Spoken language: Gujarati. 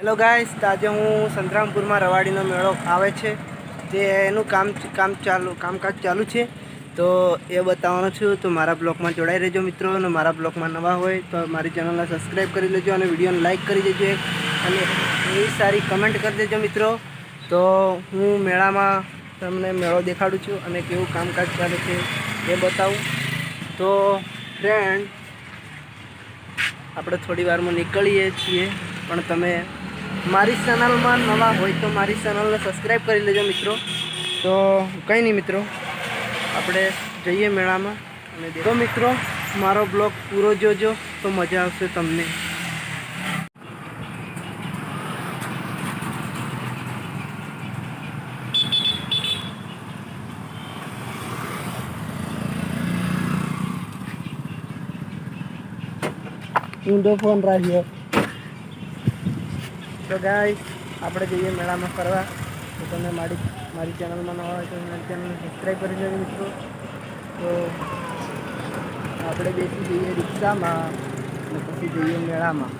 હેલો ગાઈસ આજે હું સંતરામપુરમાં રવાડીનો મેળો આવે છે તે એનું કામ કામ ચાલુ, કામકાજ ચાલુ છે. તો એ બતાવવાનો છું, તો મારા બ્લોગમાં જોડાઈ રહેજો મિત્રો, અને મારા બ્લોગમાં નવા હોય તો મારી ચેનલને સબસ્ક્રાઈબ કરી લેજો અને વિડીયોને લાઈક કરી દેજો અને એવી સારી કમેન્ટ કરી દેજો મિત્રો. તો હું મેળામાં તમને મેળો દેખાડું છું અને કેવું કામકાજ ચાલે છે એ બતાવું. તો ફ્રેન્ડ આપણે થોડી વારમાં નીકળીએ છીએ, પણ તમે મારી ચેનલમાં નવા હોય તો મારી ચેનલને સબસ્ક્રાઈબ કરી લેજો મિત્રો. તો કંઈ નહીં મિત્રો, આપણે જઈએ મેળામાં અને તો મિત્રો, મારો બ્લોગ પૂરો જોજો, તો મજા આવશે તમને. ઊંધો ફોન રાખ્યો. તો ગાઈસ આપણે જઈએ મેળામાં ફરવા. તો તમે મારી મારી ચેનલમાં નવા હોય તો મારી ચેનલને સબસ્ક્રાઈબ કરી લેજો મિત્રો. તો આપણે બેસી જઈએ રિક્ષામાં અને પછી જઈએ મેળામાં.